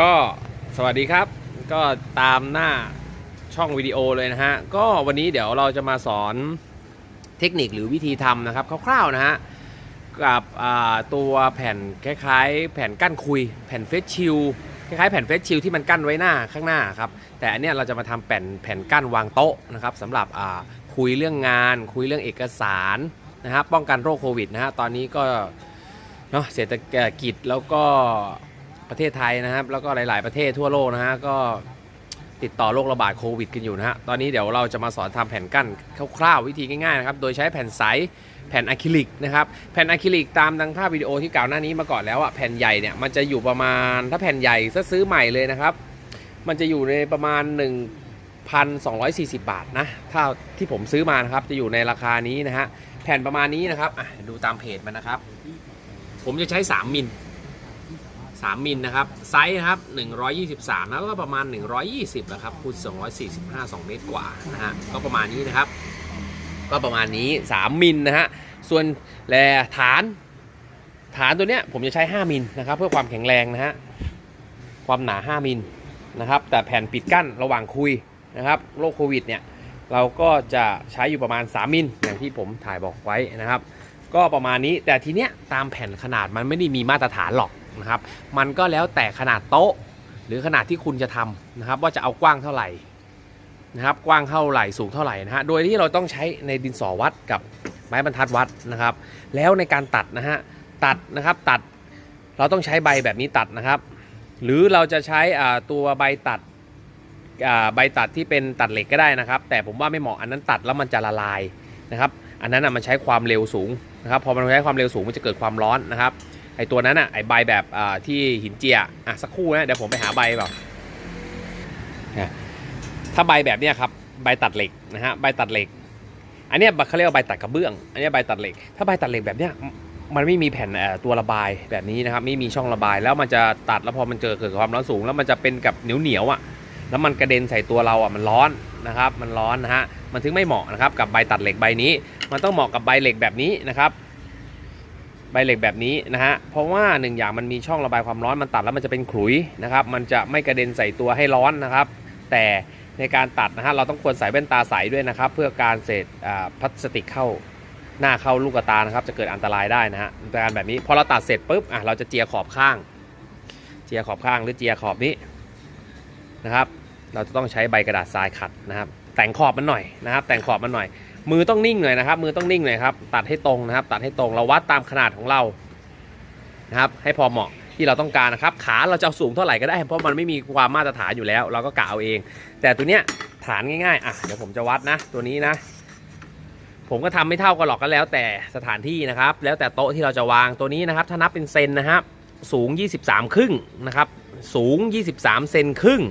ก็สวัสดีครับ ก็ตามหน้าช่องวิดีโอเลยนะฮะ ก็วันนี้เดี๋ยวเราจะมาสอนเทคนิคหรือวิธีทำนะครับคร่าวๆนะฮะ กับตัวแผ่นคล้ายๆ แผ่นกั้นคุย แผ่นเฟซชิลคล้ายๆแผ่นเฟซชิลที่มันกั้นไว้หน้าข้างหน้าครับ แต่อันเนี้ยเราจะมาทำแผ่นแผ่นกั้นวางโต๊ะนะครับสำหรับคุยเรื่องงาน คุยเรื่องเอกสารนะครับป้องกันโรคโควิดนะฮะตอนนี้ก็เนาะเศรษฐกิจแล้วก็ ประเทศไทยนะครับ แล้วก็หลาย ๆ ประเทศทั่วโลกนะฮะก็ติดต่อโรคระบาดโควิดกันอยู่นะฮะตอนนี้เดี๋ยวเราจะมาสอนทำแผ่นกั้นคร่าวๆวิธีง่ายๆนะครับโดยใช้แผ่นใสแผ่นอะคริลิกนะครับแผ่นอะคริลิกตามดังภาพวิดีโอที่กล่าวหน้านี้มาก่อนแล้วอะแผ่นใหญ่เนี่ยมันจะอยู่ประมาณถ้าแผ่นใหญ่ถ้าซื้อใหม่เลยนะครับ มันจะอยู่ในประมาณ 1,240 บาทนะถ้าที่ผมซื้อมานะครับจะอยู่ในราคานี้นะฮะแผ่นประมาณนี้นะครับดูตามเพจมันนะครับ ผมจะใช้ 3 มิล 3มิลนะครับ ไซส์นะครับ 123 แล้วก็ประมาณ 120นะครับคูณ245 2 เมตรกว่านะฮะก็ประมาณนี้นะครับ ก็ประมาณนี้ 3 มิลนะฮะ ส่วนแลฐาน ฐานตัวเนี้ยผมจะใช้ 5 มิลนะครับ เพื่อความแข็งแรงนะฮะ ความหนา 5 มิลนะครับ แต่แผ่นปิดกั้นระหว่างคุยนะครับโรคโควิดเนี่ยเราก็จะใช้อยู่ประมาณ 3 มิลอย่างที่ผมถ่ายบอกไว้นะครับ ก็ประมาณนี้แต่ทีเนี้ยตามแผ่นขนาดมันไม่ได้มีมาตรฐานหรอก นะครับ มันก็แล้วแต่ขนาดโต๊ะ หรือขนาดที่คุณจะทำนะครับ ว่าจะเอากว้างเท่าไหร่นะครับกว้างเท่าไหร่สูงเท่าไหร่นะฮะโดยที่เราต้องใช้ในดินสอวัดกับไม้บรรทัดวัดนะครับ แล้วในการตัดนะฮะตัดนะครับตัดเราต้องใช้ใบแบบนี้ตัดนะครับ หรือเราจะใช้ตัวใบตัดใบตัดที่เป็นตัดเหล็กก็ได้นะครับ แต่ผมว่าไม่เหมาะอันนั้นตัดแล้วมันจะละลายนะครับ อันนั้นอะมันใช้ความเร็วสูงนะครับพอมันใช้ความเร็วสูงมันจะเกิดความร้อนนะครับ ไอตัวนั้นอะไอใบแบบที่หินเจียอะสักครู่นะเดี๋ยวผมไปหาใบแบบถ้าใบแบบเนี้ยครับใบตัดเหล็กนะฮะใบตัดเหล็ก อันนี้เขาเรียกว่าใบตัดกระเบื้อง อันนี้ใบตัดเหล็ก ถ้าใบตัดเหล็กแบบเนี้ยมันไม่มีแผ่นตัวระบายแบบนี้นะครับไม่มีช่องระบายแล้วมันจะตัดแล้วพอมันเจอเกิดความร้อนสูง แล้วมันจะเป็นกับเหนียวเหนียวอะแล้วมันกระเด็นใส่ตัวเราอะมันร้อนนะครับมันร้อนนะฮะมันถึงไม่เหมาะนะครับกับใบตัดเหล็กใบนี้ มันต้องเหมาะกับใบเหล็กแบบนี้นะครับ ใบเหล็กแบบนี้นะฮะ เพราะว่าหนึ่งอย่างมันมีช่องระบายความร้อนมันตัดแล้วมันจะเป็นขลุยนะครับ มันจะไม่กระเด็นใส่ตัวให้ร้อนนะครับ แต่ในการตัดนะฮะเราต้องควรใส่แว่นตาใสด้วยนะครับ เพื่อการเศษพลาสติกเข้าหน้าเข้าลูกตานะครับ จะเกิดอันตรายได้นะฮะการแบบนี้พอเราตัดเสร็จปุ๊บอะเราจะเจียขอบข้าง เจียขอบข้างหรือเจียขอบนี้นะครับ เราจะต้องใช้ใบกระดาษทรายขัดนะครับ แต่งขอบมันหน่อยนะครับ แต่งขอบมันหน่อย มือต้องนิ่งหน่อยนะครับ มือต้องนิ่งหน่อยครับ ตัดให้ตรงนะครับ ตัดให้ตรงเราวัดตามขนาดของเรานะครับ ให้พอเหมาะที่เราต้องการนะครับ ขาเราจะเอาสูงเท่าไหร่ก็ได้ เพราะมันไม่มีความมาตรฐานอยู่แล้ว เราก็กะเอาเอง แต่ตัวเนี้ยฐานง่ายๆอะเดี๋ยวผมจะวัดนะ ตัวนี้นะ ผมก็ทำไม่เท่ากันหรอกก็แล้ว แต่สถานที่นะครับ แล้วแต่โต๊ะที่เราจะวางตัวนี้นะครับ ถ้านับเป็นเซนนะครับ สูง 23 ครึ่งนะครับ สูง 23 เซนครึ่ง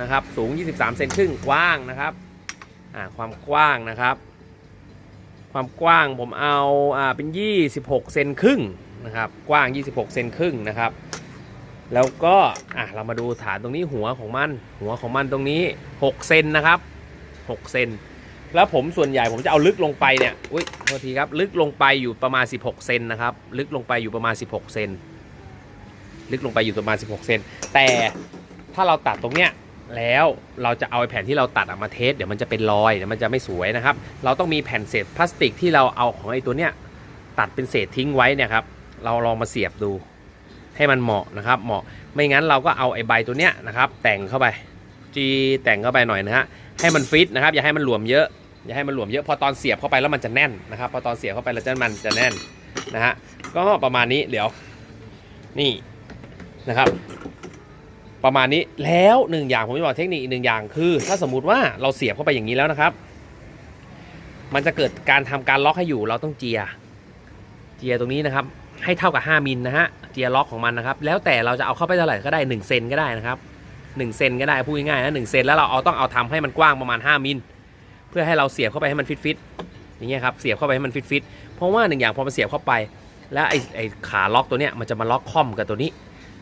นะครับ สูง 23 เซนครึ่งกว้างนะครับ อ่าความกว้างนะครับ ความกว้างผมเอาอ่าเป็น 26 เซนครึ่งนะครับ กว้าง 26 เซนครึ่งนะครับ แล้วก็อะเรามาดูฐานตรงนี้หัวของมัน หัวของมันตรงนี้ 6 เซนนะครับ 6 เซน แล้วผมส่วนใหญ่ผมจะเอาลึกลงไปเนี่ย อุ้ยโทษทีครับ ลึกลงไปอยู่ประมาณ 16 เซนนะครับ ลึกลงไปอยู่ประมาณ 16 เซน ลึกลงไปอยู่ประมาณ 16 เซน แต่ถ้าเราตัดตรงเนี้ย แล้วเราจะเอาแผ่นที่เราตัดอะมาเทสเดี๋ยวมันจะเป็นรอยเดี๋ยวมันจะไม่สวยนะครับ เราต้องมีแผ่นเศษพลาสติกที่เราเอาของไอ้ตัวเนี้ยตัดเป็นเศษทิ้งไว้เนี่ยครับ เราลองมาเสียบดู ให้มันเหมาะนะครับ เหมาะไม่งั้นเราก็เอาไอ้ใบตัวเนี้ยนะครับ แต่งเข้าไปจีแต่งเข้าไปหน่อยนะฮะให้มันฟิตนะครับ อย่าให้มันหลวมเยอะอย่าให้มันหลวมเยอะพอตอนเสียบเข้าไปแล้วมันจะแน่นนะครับ พอตอนเสียบเข้าไปแล้วจะมันจะแน่นนะฮะก็ประมาณนี้เดี๋ยวนี่นะครับ ประมาณนี้แล้วหนึ่งอย่างผมจะบอกเทคนิคอีกหนึ่งอย่างคือ ถ้าสมมุติว่าเราเสียบเข้าไปอย่างนี้แล้วนะครับ มันจะเกิดการทำการล็อกให้อยู่เราต้องเจีย เจียตรงนี้นะครับ ให้เท่ากับ 5มิลนะฮะเจียล็อกของมันนะครับ แล้วแต่เราจะเอาเข้าไปเท่าไหร่ก็ได้1เซนก็ได้นะครับ1เซนก็ได้พูดง่ายๆนะหเซนแล้วเราเอาต้องเอาทำให้มันกว้างประมาณ 5มิลเพื่อให้เราเสียบเข้าไปให้มันฟิตฟิตๆอย่างเงี้ยครับเสียบเข้าไปให้มันฟิตฟิตๆเพราะว่าหนึ่งอย่างพอมันเสียบเข้าไป แล้วไอ้ไอ้ขาล็อกตัวเนี้ยมันจะมาล็อกค่อมกับตัวนี้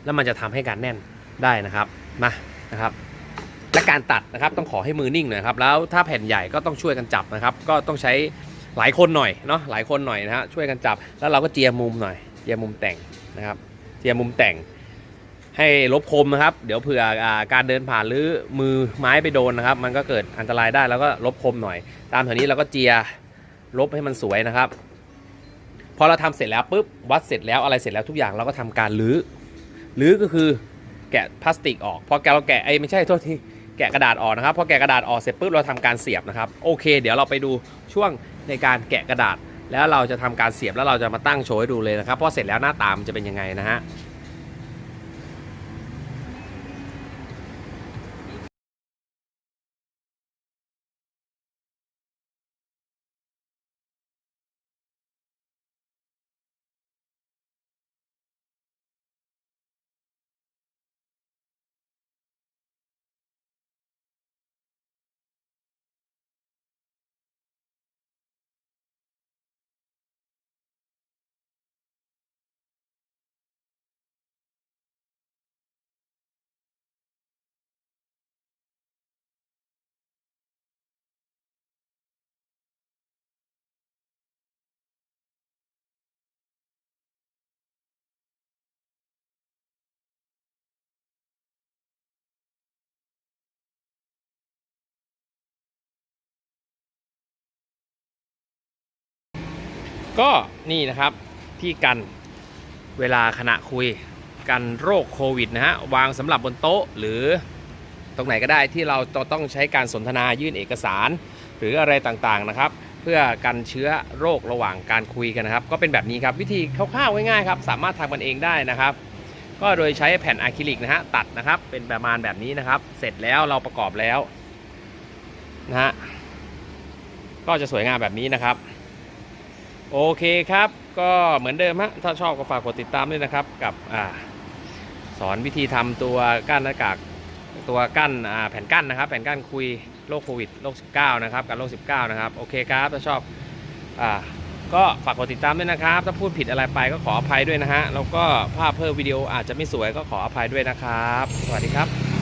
แล้วมันจะทำให้การแน่น ได้นะครับมานะครับ และการตัดนะครับต้องขอให้มือนิ่งหน่อยครับแล้วถ้าแผ่นใหญ่ก็ต้องช่วยกันจับนะครับ ก็ต้องใช้หลายคนหน่อยเนาะหลายคนหน่อยนะฮะช่วยกันจับ แล้วเราก็เจียมุมหน่อยเจียมุมแต่งนะครับ เจียมุมแต่ง ให้ลบคมนะครับ เดี๋ยวเผื่ออการเดินผ่านหรือมือไม้ไปโดนนะครับ มันก็เกิดอันตรายได้แล้วก็ลบคมหน่อย ตามแถวนี้เราก็เจียลบให้มันสวยนะครับ พอเราทำเสร็จแล้วปุ๊บวัดเสร็จแล้วอะไรเสร็จแล้วทุกอย่างเราก็ทำการลื้อลื้อก็คือ แกะพลาสติกออก พอแกะเราแกะไอ้ไม่ใช่โทษทีแกะกระดาษออกนะครับ พอแกะกระดาษออกเสร็จปุ๊บเราทำการเสียบนะครับ โอเค เดี๋ยวเราไปดูช่วงในการแกะกระดาษ แล้วเราจะทำการเสียบแล้วเราจะมาตั้งโชว์ให้ดูเลยนะครับพอเสร็จแล้วหน้าตามนจะเป็นยังไงนะฮะ ก็นี่นะครับที่กันเวลาขณะคุยกันโรคโควิดนะฮะวางสำหรับบนโต๊ะหรือตรงไหนก็ได้ที่เราต้องใช้การสนทนายื่นเอกสาร หรืออะไรต่างๆนะครับ เพื่อกันเชื้อโรคระหว่างการคุยกันนะครับ ก็เป็นแบบนี้ครับวิธีคร่าวๆง่ายๆครับสามารถทำกันเองได้นะครับ ก็โดยใช้แผ่นอะคริลิกนะฮะตัดนะครับเป็นประมาณแบบนี้นะครับ เสร็จแล้วเราประกอบแล้วนะฮะก็จะสวยงามแบบนี้นะครับ โอเคครับ ก็เหมือนเดิมฮะถ้าชอบก็ฝากกดติดตามด้วยนะครับ กับอ่าสอนวิธีทำตัวกั้นหน้ากากตัวกั้นอ่าแผ่นกั้นนะครับ แผ่นกั้นคุยโรคโควิดโรค19 นะครับกับโรค19 นะครับ โอเคครับ ถ้าชอบอ่าก็ฝากกดติดตามด้วยนะครับ ถ้าพูดผิดอะไรไปก็ขออภัยด้วยนะฮะแล้วก็ภาพเพิ่มวิดีโออาจจะไม่สวยก็ขออภัยด้วยนะครับ สวัสดีครับ